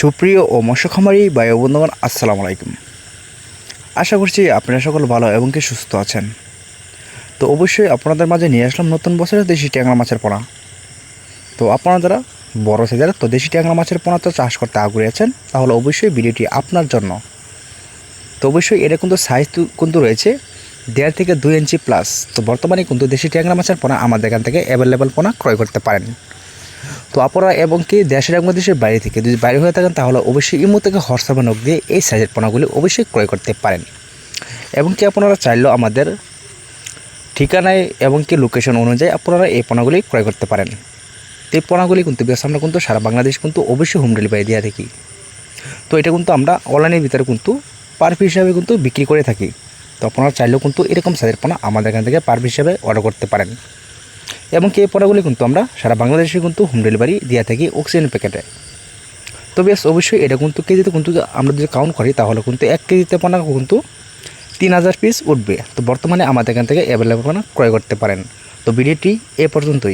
সুপ্রিয় ও মৎস্য বায়ু বন্ধুগণ, আসসালামু আলাইকুম। আশা করছি আপনারা সকল ভালো এবং কি সুস্থ আছেন। তো অবশ্যই আপনাদের মাঝে নিয়ে আসলাম নতুন বছরের দেশি ট্যাংরা মাছের পোনা। তো আপনারা যারা বড় সাইজের, তো দেশি ট্যাংরা মাছের পোনা তো চাষ করতে আগ্রহী আছেন, তাহলে অবশ্যই ভিডিওটি আপনার জন্য। তো অবশ্যই এটা কিন্তু সাইজ কিন্তু রয়েছে দেড় থেকে দুই ইঞ্চি প্লাস তো বর্তমানে কিন্তু দেশি ট্যাংরা মাছের পোনা আমাদের এখান থেকে অ্যাভেলেবেল পোনা ক্রয় করতে পারেন। তো আপনারা এবং কি দেশের এবং দেশের বাইরে থেকে যদি বাইরে হয়ে থাকেন, তাহলে অবশ্যই ইমো থেকে হোয়াটসঅ্যাপে নক দিয়ে এই সাইজের পোনাগুলি অবশ্যই ক্রয় করতে পারেন। এবং কি আপনারা চাইলেও আমাদের ঠিকানায় এবং কি লোকেশন অনুযায়ী আপনারা এই পোনাগুলি ক্রয় করতে পারেন। এই পোনাগুলি কিন্তু বেশ আমরা কিন্তু সারা বাংলাদেশ কিন্তু অবশ্যই হোম ডেলিভারি দিয়ে থাকি। তো এটা কিন্তু আমরা অনলাইনের ভিতরে কিন্তু পার পিস হিসাবে কিন্তু বিক্রি করে থাকি। তো আপনারা চাইলেও কিন্তু এরকম সাইজের পোনা আমাদের এখান থেকে পার পিস হিসাবে অর্ডার করতে পারেন। এবং এই পড়াগুলি কিন্তু আমরা সারা বাংলাদেশে কিন্তু হোম ডেলিভারি দিয়ে থাকি অক্সিজেন প্যাকেটে তো বেশ, অবশ্যই এটা কিন্তু কেজিতে কিন্তু আমরা যদি কাউন্ট করি, তাহলে কিন্তু এক কেজিতে পানা কিন্তু তিন হাজার পিস উঠবে। তো বর্তমানে আমাদের এখান থেকে অ্যাভেলেবল পানা ক্রয় করতে পারেন। তো ভিডিওটি এ পর্যন্তই।